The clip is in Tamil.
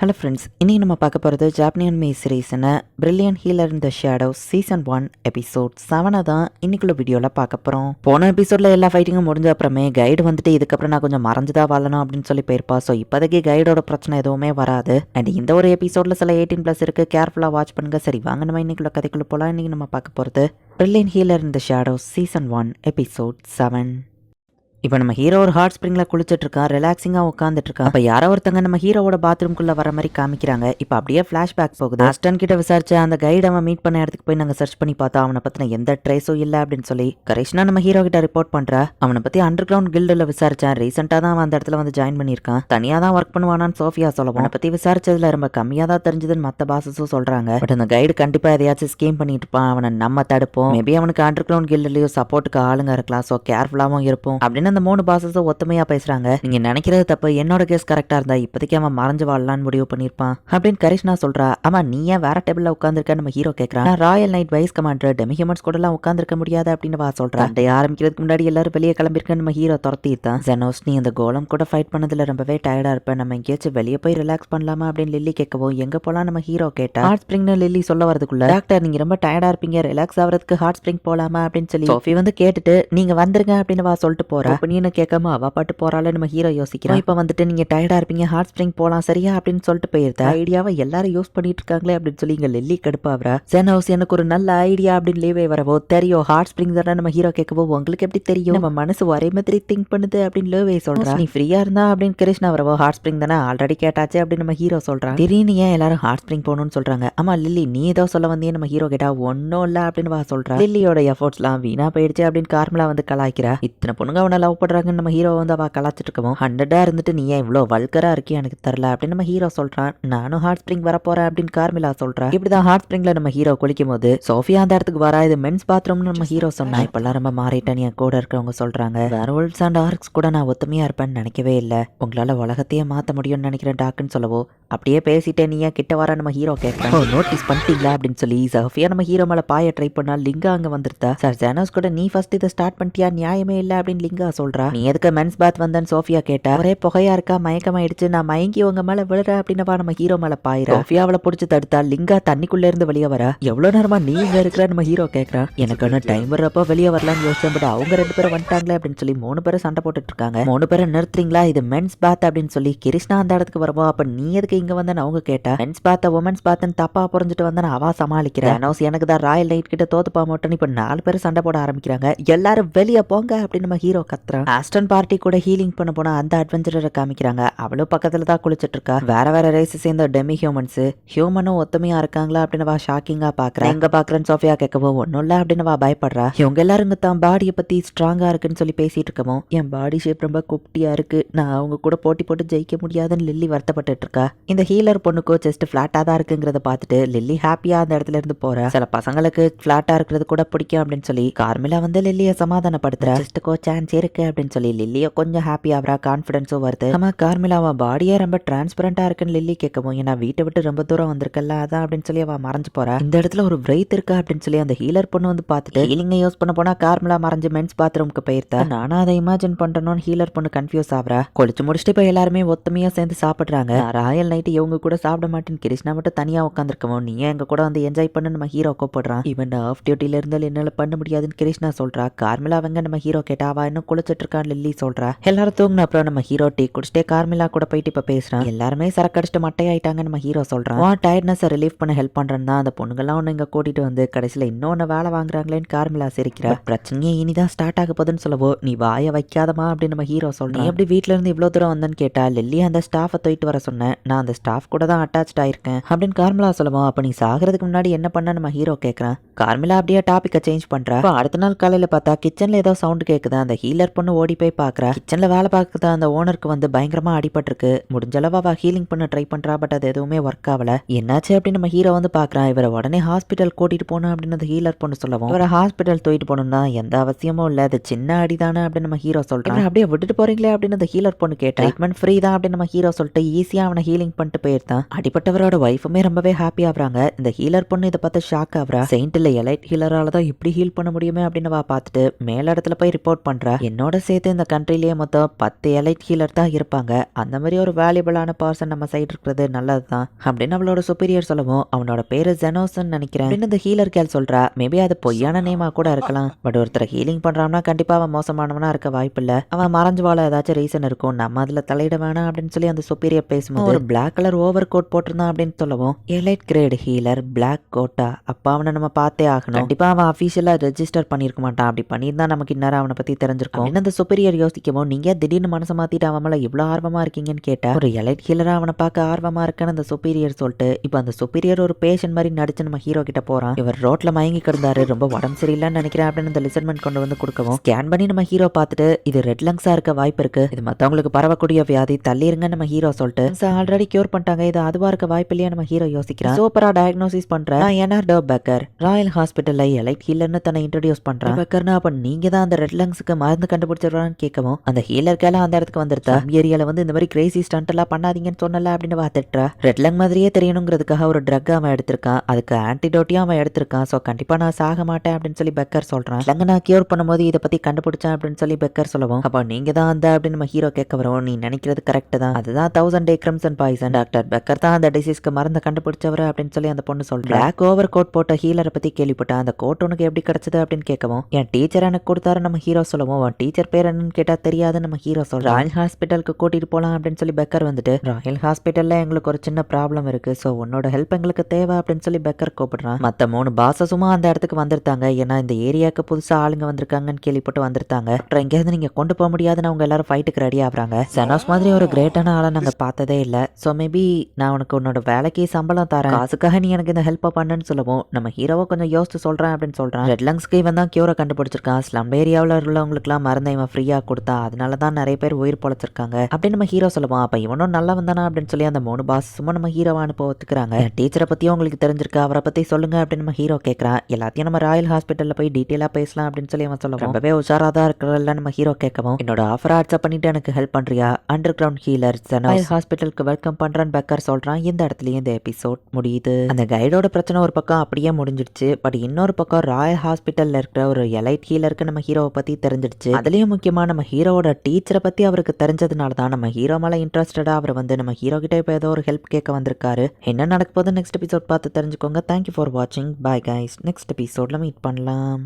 ஹலோ ஃப்ரெண்ட்ஸ் இன்றைக்கி நம்ம பார்க்க போகிறது ஜாப்னியன் மே சீரீஸ்னு பிரில்லியன் ஹீலர் இந்த ஷேடோ சீசன் ஒன் எபிசோட் செவனை தான் இன்னைக்குள்ள வீடியோவில் பார்க்க போகிறோம் போன எபிசோடில் எல்லா ஃபைட்டிங்கும் முடிஞ்ச அப்புறமே கைடு வந்துட்டு இதுக்கப்புறம் நான் கொஞ்சம் மறைஞ்சுதான் வாழணும் அப்படின்னு சொல்லி போயிருப்பா. ஸோ இப்போதைக்கு கைடோட பிரச்சனை எதுவுமே வராது. அண்ட் இந்த ஒரு எபிசோடில் சில எயிட்டீன் ப்ளஸ் இருக்குது கேர்ஃபுல்லாக வாட்ச் பண்ணுங்க. சரி வாங்க நம்ம இன்னைக்குள்ள கதைக்குள்ள போகலாம் இன்னைக்கு நம்ம பார்க்க போகிறது பிரில்லியன் ஹீலர் இந்த shadow season one episode seven இப்போ நம்ம ஹீரோ ஒரு ஹாட் ஸ்ப்ரிங்கில் குளிச்சிட்ருக்கா ரிலாக்ஸிங்காக உட்காந்துட்டு அப்போ யாரோ ஒருத்தங்க நம்ம ஹீரோவோட பாத்ரூம்குள்ள வர மாதிரி காமிக்கிறாங்க. இப்போ அப்படியே ஃப்ளாஷ்பேக் போகுது. அஸ்டன் கிட்ட விசாரிச்சு அந்த கைடு அவன் மீட் பண்ண இடத்துக்கு போய் நாங்கள் சர்ச் பண்ணி பார்த்தா அவனை பற்றின எந்த ட்ரேஸும் இல்லை அப்படின்னு சொல்லி கரெக்ஷனா நம்ம ஹீரோ கிட்ட ரிப்போர்ட் பண்றா. அவனை பத்தி அண்டர் கிரவுண்ட் கில்டில் விசாரிச்சேன். ரீசெண்டாக தான் அவன் அந்த இடத்துல வந்து ஜாயின் பண்ணியிருக்கான். தனியாக தான் ஒர்க் பண்ணுவானான்னு சோஃபியா சொல்ல அவனை பத்தி விசாரிச்சதுல ரொம்ப கம்மியாக தான் தெரிஞ்சதுன்னு மற்ற பாசஸும் சொல்றாங்க. பட் அந்த கைடு கண்டிப்பா எதையாச்சும் ஸ்கீம் பண்ணிட்டு இருப்பான். அவனை நம்ம தடுப்போம். மேபி அவனுக்கு அண்டர் கிரவுண்ட் கில்டிலையும் சப்போர்ட்டுக்கு ஆளுங்க இருக்கலாம். ஸோ கேர்ஃபுல்லாகவும் இருப்போம். அப்படின்னு அந்த மூணு பாசஸும் ஒத்துமையா பேசுறாங்க. நீங்க நினைக்கிறது தப்பு. என்னோட கேஸ் கரெக்டா இருந்தா இப்போதைக்கு அவன் மறைஞ்சு வாழலாம்னு முடிவு பண்ணிருப்பான் அப்படின்னு கரிஷ்னா சொல்றா ஆமா நீ ஏன் வேற டேபிள்ல உட்காந்துருக்க நம்ம ஹீரோ கேட்கறான் royal knight vice commander demi humans கூட எல்லாம் உட்காந்துருக்க முடியாது அப்படின்னு வா சொல்றா. சண்டை ஆரம்பிக்கிறதுக்கு முன்னாடி எல்லாரும் வெளியே கிளம்பிருக்க நம்ம ஹீரோ துரத்திட்டான் தான் ஜெனோஸ் நீ அந்த கோலம் கூட ஃபைட் பண்ணதுல ரொம்பவே டயர்டா இருப்பேன் நம்ம எங்கேயாச்சும் வெளியே போய் ரிலாக்ஸ் பண்ணலாமா? அப்படின்னு லில்லி கேட்கவும் எங்க போலாம்? நம்ம ஹீரோ கேட்டா ஹார்ட் ஸ்பிரிங்னு லில்லி சொல்ல வரதுக்குள்ள டாக்டர் நீங்க ரொம்ப டயர்டா இருப்பீங்க. ரிலாக்ஸ் ஆகிறதுக்கு ஹார்ட் ஸ்ப்ரிங் போலாமா? அப்படின்னு சொல்லி சோஃபி வந்து கேட்டுட்டு நீங்க வந்துருங்க அப்படின்னு வா சொல்லிட்டு போறா. அப்படின்னு கேட்காம அவ பாட்டு போறாள் நம்ம ஹீரோ யோசிக்கிறோம் இப்போ வந்துட்டு நீங்க டயர்டா இருப்பீங்க ஹார்ட் ஸ்ப்ரிங் போலாம் சரியா அப்படின்னு சொல்லிட்டு போயிருந்தா ஐடியாவை எல்லாரும் யூஸ் பண்ணிட்டு இருக்காங்களே அப்படின்னு சொல்லி இங்க லில்லி கடுப்பாவரா ஹவுஸ் எனக்கு ஒரு நல்ல ஐடியா அப்படின்னு லீவே வரவோ தெரியும் ஹார்ட் ஸ்ப்ரிங் தானே நம்ம ஹீரோ கேட்கவோ உங்களுக்கு எப்படி தெரியும்? நம்ம மனசு ஒரே மாதிரி திங்க் பண்ணுது அப்படின்னு லேவே சொல்றா. நீ ஃப்ரீயா இருந்தா அப்படின்னு கிருஷ்ணா வரவோ ஹார்ட் ஸ்ப்ரிங் தானே ஆல்ரெடி கேட்டாச்சு அப்படின்னு நம்ம ஹீரோ சொல்றான் திடீர்னு ஏன் எல்லாரும் ஹார்ட் ஸ்ப்ரிங் போகணும்னு சொல்றாங்க? ஆமா லில்லி நீ ஏதோ சொல்ல வந்தியே நம்ம ஹீரோ கேட்டா ஒன்னும் இல்ல அப்படின்னு வா சொல்றா. லில்லியோட எஃபோர்ட்ஸ்லாம் வீணா போயிடுச்சு அப்படின்னு கார்மலா வந்து கலாய்க்கிறா. இத்தனை பொண்ணுங்க அவனை லவ் நம்ம ஹீரோ வந்து அவள் கலாச்சிட்டு இருக்கவும் இருந்துட்டு நீ ஏன் இவ்வளோ வல்கராக இருக்கே எனக்கு தரல அப்படின்னு நம்ம ஹீரோ சொல்கிறான் நானும் ஹார்ட் ஸ்ப்ரிங் வரப்போகிறேன் அப்படின்னு கார்மிலா சொல்கிறான் இப்படி தான் ஹார்ட் ஸ்ப்ரிங்ல நம்ம ஹீரோ குளிக்கும் போது சோஃபியா அந்த இடத்துக்கு வரா இது மென்ஸ் பாத்ரூம்னு நம்ம ஹீரோ சொன்னா. இப்பெல்லாம் ரொம்ப மாறிட்டேன் என் கூட இருக்கிறவங்க சொல்கிறாங்க வேற அண்ட் ஆர்க்ஸ் கூட நான் ஒத்துமையாக இருப்பேன்னு நினைக்கவே இல்லை. உங்களால் உலகத்தையே மாற்ற முடியும்னு நினைக்கிறேன் டாக்குன்னு சொல்லவோ. அப்படியே பேசிட்டே நீ ஏன் கிட்ட வர நம்ம ஹீரோ கேட்கலாம் நோட்டீஸ் பண்ணிட்டீங்களா அப்படின்னு சொல்லி சோஃபியா நம்ம ஹீரோ மேலே பாய ட்ரை பண்ணால் லிங்கா அங்கே வந்துருந்தா. சார் ஜானோஸ் கூட நீ ஃபர்ஸ்ட் இதை ஸ்டார்ட் பண்ணிட்டியா? நியாயமே இல்லை அப்படின்னு லிங்கா சொல்றா? நீ எதுக்கு மென்ஸ் பாத் வந்தேன்னு சோஃபியா கேட்டா ஒரே புகையா இருக்கா? மயக்கமாயிடுச்சு. நான் மயங்கி உங்க மேல விழுற அப்படின்னவா நம்ம ஹீரோ மேல பாயிரா சோஃபியா அவளை பிடிச்சி தடுத்தா லிங்கா தண்ணிக்குள்ள இருந்து வெளியே வரா. எவ்வளவு நேரமா நீ இங்க இருக்கிற? நம்ம ஹீரோ கேக்குறான் எனக்கு என்ன டைம் வர்றப்போ வெளியே வரலாம்னு யோசிச்சேன் பட் அவங்க ரெண்டு பேரும் வந்துட்டாங்களே அப்படின்னு சொல்லி மூணு பேரும் சண்டை போட்டுட்டு இருக்காங்க. மூணு பேரும் நிறுத்துறீங்களா? இது மென்ஸ் பாத் அப்படின்னு சொல்லி கிருஷ்ணா அந்த இடத்துக்கு வரவோ. அப்ப நீ எதுக்கு இங்க வந்தேன்னு அவங்க கேட்டா மென்ஸ் பாத்த உமன்ஸ் பாத்துன்னு தப்பா புரிஞ்சுட்டு வந்தேன் அவா சமாளிக்கிறேன் அனௌஸ் எனக்கு தான் ராயல் நைட் கிட்ட தோத்துப்பா மாட்டேன்னு இப்ப நாலு பேரும் சண்டை போட ஆரம்பிக்கிறாங்க. எல்லாரும் வெளியே போங்க அப்படின்னு நம்ம ஹீரோ கத்துறான் ஆஸ்டன் பார்ட்டி கூட ஹீலிங் பண்ண போனா அந்த அட்வென்ச்சரரை காமிக்கிறாங்க. அவளும் பக்கத்துல தான் குளிச்சிட்டு இருக்கா வேற வேற ரேஸ் சேர்ந்த டெமி ஹியூமன்ஸ் ஹியூமனும் ஒத்துமையா இருக்காங்களா அப்படின்னு வா ஷாக்கிங்கா பாக்குறேன் எங்க பாக்குறேன் சோஃபியா கேட்கவும் ஒன்னும் இல்ல அப்படின்னு வா பயப்படுறா. இவங்க எல்லாரும் தான் பாடியை பத்தி ஸ்ட்ராங்கா இருக்குன்னு சொல்லி பேசிட்டு இருக்கவும் என் பாடி ஷேப் ரொம்ப குப்டியா இருக்கு. நான் அவங்க கூட போட்டி போட்டு ஜெயிக்க முடியாதுன்னு லில்லி வருத்தப்பட்டு இருக்கா. இந்த ஹீலர் பொண்ணுக்கோ செஸ்ட் பிளாட்டா தான் இருக்குங்கிறத பார்த்துட்டு லில்லி ஹாப்பியா அந்த இடத்துல இருந்து போற. சில பசங்களுக்கு பிளாட்டா இருக்கிறது கூட பிடிக்கும் அப்படின்னு சொல்லி கார்மிலா வந்து லில்லியை சமாதானப்படுத்துறா. செஸ்ட்டுக்கோ சான்ஸ் இருக்கு. அப்படின்னு சொல்லி லில்லியை கொஞ்சம் ஹாப்பி ஆகிறா கான்ஃபிடன்ஸும் வருது. நம்ம கார்மிலா பாடியே ரொம்ப டிரான்ஸ்பரண்டா இருக்குன்னு லில்லி கேட்கவும் ஏன்னா வீட்டை விட்டு ரொம்ப தூரம் வந்திருக்கல அதான் அப்படின்னு சொல்லி அவள் மறைஞ்சு போறா. இந்த இடத்துல ஒரு பிரைத் இருக்கா அப்படின்னு சொல்லி அந்த ஹீலர் பொண்ணு வந்து பார்த்துட்டு ஹீலிங்கை யூஸ் பண்ண போனா கார்மிலா மறைஞ்சு மென்ஸ் பாத்ரூம்க்கு போயிருந்தா நானும் அதை இமேஜின் பண்ணணும்னு ஹீலர் பொண்ணு கன்ஃபியூஸ் ஆகிறா. குளிச்சு முடிச்சுட்டு இப்போ எல்லாருமே ஒத்துமையா சேர்ந்து சாப்பிடுறாங்க. ராயல் நைட்டு இவங்க கூட சாப்பிட மாட்டேன்னு கிருஷ்ணா மட்டும் தனியா உட்காந்துருக்கவும் நீ எங்க கூட வந்து என்ஜாய் பண்ணு நம்ம ஹீரோ கூப்பிடுறான். இவன் ஆஃப் டியூட்டில இருந்தாலும் என்னால பண்ண முடியாதுன்னு கிருஷ்ணா சொல்றா. கார்மிலா அவங்க நம்ம ஹீரோ கேட்டா அவ இன்னும் குளிச்சிட்டு இருக்கான் லில்லி சொல்றா. எல்லாரும் தூங்கின அப்புறம் நம்ம ஹீரோ டீ குடிச்சிட்டே கார்மிலா கூட போயிட்டு இப்ப பேசுறான் எல்லாருமே சரக்கு அடிச்சுட்டு மட்டையாயிட்டாங்க நம்ம ஹீரோ சொல்றான் வா டயர்ட்னஸ் ரிலீஃப் பண்ண ஹெல்ப் பண்றேன் தான் அந்த பொண்ணுங்கெல்லாம் ஒன்று இங்க கூட்டிட்டு வந்து கடைசியில இன்னொன்னு வேலை வாங்குறாங்களேன்னு கார்மிலா சிரிக்கிறா. பிரச்சனையே இனிதான் ஸ்டார்ட் ஆக போகுதுன்னு சொல்லவோ நீ வாய வைக்காதமா அப்படின்னு நம்ம ஹீரோ சொல்றான் நீ எப்படி வீட்ல இருந்து இவ்வளவு தூரம் வந்தேன்னு கேட்டா லில்லி அந்த ஸ்டாஃபை தூக்கிட்டு வர சொன்னேன். நான் அந்த ஸ்டாஃப் கூட தான் அட்டாச் ஆயிருக்கேன் அப்படின்னு கார்மிலா சொல்லுவோம் அப்ப நீ சாகிறதுக்கு முன்னாடி என்ன பண்ண நம்ம ஹீரோ கேட்கறான் கார்மிலா அப்படியே டாபிக்கை சேஞ்ச் பண்றா. அடுத்த நாள் காலையில பார்த்தா கிச்சன்ல ஏதோ சவுண்ட் கேக்குது. அந்த ஹீலர் பொண்ணு ஓடி போய் பார்க்குறா கிச்சனில் வேலை பார்க்குற அந்த ஓனருக்கு வந்து பயங்கரமா அடிபட்டிருக்கு. முடிஞ்ச அவள் ஹீலிங் பண்ண ட்ரை பண்றா பட் அது எதுவுமே ஒர்க் ஆகல என்னாச்சு அப்படின்னு நம்ம ஹீரோ வந்து பார்க்குறான் இவரை உடனே ஹாஸ்பிட்டல் கூட்டிட்டு போகணும் அப்படின்னு அந்த ஹீலர் பொண்ணு சொல்லவும். இவரை ஹாஸ்பிட்டல் தூக்கிட்டு போகணும்னா எந்த அவசியமும் இல்லை. அது சின்ன அடி தானே அப்படின்னு நம்ம ஹீரோ சொல்கிறான் அப்படியே விட்டுட்டு போறீங்களே அப்படின்னு அந்த ஹீலர் பொண்ணு கேட்டேன் ட்ரீட்மெண்ட் ஃப்ரீ தான் அப்படின்னு நம்ம ஹீரோ சொல்லிட்டு ஈஸியாக அவனை ஹீலிங் பண்ணிட்டு போயிருந்தான் அடிப்பட்டவரோட ஒய்ஃபுமே ரொம்பவே ஹாப்பி ஆகுறாங்க. இந்த ஹீலர் பொண்ணு இதை பார்த்து ஷாக் ஆகுறா. செயின்ட் இல்ல எலைட் ஹீலரால தான் இப்படி ஹீல் பண்ண முடியுமே அப்படின்னு வா பார்த்துட்டு மேல இடத்துல போய் ரிப்போர்ட் பண்றா. என்ன என்னோட சேர்த்து இந்த கண்ட்ரிலேயே மொத்தம் பத்து எலைட் ஹீலர் தான் இருப்பாங்க. அந்த மாதிரி ஒரு வேல்யூபிளான பர்சன் நம்ம சைடு இருக்கிறது நல்லது தான் அப்படின்னு அவளோட சுப்பீரியர் சொல்லவும் அவனோட பேரு ஜெனோஸ்ன்னு நினைக்கிறேன். இந்த ஹீலர் கேள் சொல்றா மேபி அது பொய்யான நேமா கூட இருக்கலாம். பட் ஒருத்தர் ஹீலிங் பண்றான்னா கண்டிப்பா அவன் மோசமானவனா இருக்க வாய்ப்பில்ல. அவன் மறைஞ்சு வாழ ஏதாச்சும் ரீசன் இருக்கும். நம்ம அதுல தலையிட வேணாம் அப்படின்னு சொல்லி அந்த சுப்பீரியர் பேசும்போது ஒரு பிளாக் கலர் ஓவர் கோட் போட்டிருந்தான் அப்படின்னு சொல்லவும் எலைட் கிரேட் ஹீலர் பிளாக் கோட்டா அப்ப அவனை நம்ம பார்த்தே ஆகணும். கண்டிப்பா. அவன் அஃபீஷியலா ரெஜிஸ்டர் பண்ணிருக்க மாட்டான். அப்படி பண்ணியிருந்தா நமக்கு இந்நேரம் அவனை பத்தி தெரிஞ்சிருக்கும். அப்படின்னு அந்த சுப்பீரியர் யோசிக்கவும் நீங்க திடீர்னு மனசை மாத்திட்டு அவன் மேல இவ்வளவு ஆர்வமா இருக்கீங்கன்னு கேட்டா? ஒரு எலைட் ஹீலரா அவனை பார்க்க ஆர்வமா இருக்கேன்னு அந்த சுப்பீரியர் சொல்லிட்டு இப்போ அந்த சுப்பீரியர் ஒரு பேஷன் மாதிரி நடிச்சு நம்ம ஹீரோ கிட்ட போறான். இவர் ரோட்ல மயங்கி கிடந்தாரு. ரொம்ப உடம்பு சரியில்லைன்னு நினைக்கிறேன் அப்படின்னு அந்த லிசன்மெண்ட் கொண்டு வந்து கொடுக்கவும் ஸ்கேன் பண்ணி நம்ம ஹீரோ பார்த்துட்டு இது ரெட் லங்ஸா இருக்க வாய்ப்பு இருக்கு. இது மத்தவங்களுக்கு பரவக்கூடிய வியாதி தள்ளிருங்க நம்ம ஹீரோ சொல்லிட்டு ஆல்ரெடி கியூர் பண்ணிட்டாங்க. இது அதுவா இருக்க வாய்ப்பு இல்லையா நம்ம ஹீரோ யோசிக்கிறான். சூப்பரா டயக்னோசிஸ் பண்ற என்ஆர் டோ பெக்கர் ராயல் ஹாஸ்பிட்டல்ல எலைட் ஹீலர்னு தன்னை இன்ட்ரடியூஸ் பண்றான். பெக்கர்னா அப்ப நீங்க தான் அந்த ரெட் லங்ஸுக்கு மருந்து கண்டுபிடிச்சிடுறான்னு கேட்கவும் அந்த ஹீலர் கேல அந்த இடத்துக்கு வந்துருத்தா? ஏரியால வந்து இந்த மாதிரி கிரேசி ஸ்டண்ட் எல்லாம் பண்ணாதீங்கன்னு சொன்னல அப்படின்னு பார்த்துட்டா ரெட் லங் மாதிரியே தெரியணுங்கிறதுக்காக ஒரு ட்ரக் அவன் எடுத்திருக்கான். அதுக்கு ஆன்டிடோட்டியும் அவன் எடுத்திருக்கான். ஸோ கண்டிப்பா நான் சாக மாட்டேன் அப்படின்னு சொல்லி பெக்கர் சொல்றான். லங்க நான் கியூர் பண்ணும்போது இதை பத்தி கண்டுபிடிச்சேன் அப்படின்னு சொல்லி பெக்கர் சொல்லவும் அப்போ நீங்க தான் அந்த அப்படின்னு நம்ம ஹீரோ கேட்க வரும். நீ நினைக்கிறது கரெக்ட் தான். அதுதான் thousand acres and poison doctor Becker தான் அந்த டிசீஸ்க்கு மருந்து கண்டுபிடிச்சவர் அப்படின்னு சொல்லி அந்த பொண்ணு சொல்றா. பிளாக் ஓவர் கோட் போட்ட ஹீலரை பத்தி கேள்விப்பட்டேன் அந்த கோட் உனக்கு எப்படி கிடைச்சது? அப்படின்னு கேட்கவும் என் டீச்சர் எனக்கு கொடுத்தாரு நம்ம ஹீரோ சொல்லவும் டீச்சர் பேர் என்னன்னு கேட்டா தெரியாது நம்ம ஹீரோ சொல்றோம். ராயல் ஹாஸ்பிட்டலுக்கு கூட்டிட்டு போலாம் அப்படின்னு சொல்லி பெக்கர் வந்துட்டு ராயல் ஹாஸ்பிட்டல்ல எங்களுக்கு ஒரு சின்ன ப்ராப்ளம் இருக்கு. ஸோ உன்னோட ஹெல்ப் எங்களுக்கு தேவை அப்படின்னு சொல்லி பெக்கர் கூப்பிடுறான். மத்த மூணு பாசஸுமா அந்த இடத்துக்கு வந்திருந்தாங்க. ஏன்னா இந்த ஏரியாவுக்கு புதுசா ஆளுங்க வந்திருக்காங்கன்னு கேள்விப்பட்டு வந்திருந்தாங்க. அப்புறம் எங்கேயாவது நீங்க கொண்டு போக முடியாதுன்னு அவங்க எல்லாரும் ஃபைட்டுக்கு ரெடி ஆகுறாங்க. சனோஸ் மாதிரி ஒரு கிரேட்டான ஆளை நாங்க பார்த்ததே இல்ல. ஸோ மேபி நான் உனக்கு உன்னோட வேலைக்கு சம்பளம் தரேன். காசுக்காக நீ எனக்கு இந்த ஹெல்ப் பண்ணுன்னு சொல்லவும். நம்ம ஹீரோவை கொஞ்சம் யோசிச்சு சொல்றேன் அப்படின்னு சொல்றான். ரெட் லங்ஸ்க்கு இவன் தான் கியூரை கண்டுபிடிச்சிருக்கான். ஸ்லம் ஏரியாவில் உள்ளவங்களுக்குலாம் மருந்தை இவன் ஃப்ரீயாக கொடுத்தா அதனால தான் நிறைய பேர் உயிர் பொழைச்சிருக்காங்க. அப்படின்னு நம்ம ஹீரோ சொல்லுவான் அப்போ இவனும் நல்லா வந்தானா அப்படின்னு சொல்லி அந்த மூணு பாஸ் சும்மா நம்ம ஹீரோவை அனுப்ப ஒத்துக்கிறாங்க. டீச்சரை பற்றியும் உங்களுக்கு தெரிஞ்சிருக்கு? அவரை பற்றி சொல்லுங்க அப்படின்னு நம்ம ஹீரோ கேட்குறான் எல்லாத்தையும் நம்ம ராயல் ஹாஸ்பிட்டலில் போய் டீட்டெயிலாக பேசலாம் அப்படின்னு சொல்லி அவன் சொல்லுவான். ரொம்பவே உஷாராக தான் இருக்கிறல்ல நம்ம ஹீரோ கேட்கவும். என்னோட ஆஃபர் அக்செப்ட் பண்ணிட்டு எனக்கு ஹெல்ப் பண்ணுறியா அண்டர் கிரவுண்ட் ஹீலர் ராயல் ஹாஸ்பிட்டலுக்கு வெல்கம் பண்ணுறான்னு பெக்கர் சொல்கிறான் இந்த இடத்துலையும் இந்த எபிசோட் முடியுது. அந்த கைடோட பிரச்சனை ஒரு பக்கம் அப்படியே முடிஞ்சிடுச்சு. பட் இன்னொரு பக்கம் ராயல் ஹாஸ்பிட்டல்ல இருக்கிற ஒரு எலைட் ஹீலருக்கு நம்ம ஹீரோவை பற்றி தெரிஞ்சிடுச்சு. அதுலேயும் முக்கியமாக நம்ம ஹீரோவோட டீச்சரை பற்றி அவருக்கு தெரிஞ்சதுனால தான் நம்ம ஹீரோ மேலே இன்ட்ரெஸ்டடாக அவர் வந்து நம்ம ஹீரோ கிட்டே இப்போ ஏதோ ஒரு ஹெல்ப் கேட்க வந்திருக்காரு. என்ன நடக்க போகுது நெக்ஸ்ட் எபிசோட் பார்த்து தெரிஞ்சுக்கோங்க. தேங்க்யூ ஃபார் வாட்சிங் பாய் கைஸ் நெக்ஸ்ட் எபிசோடில் மீட் பண்ணலாம்.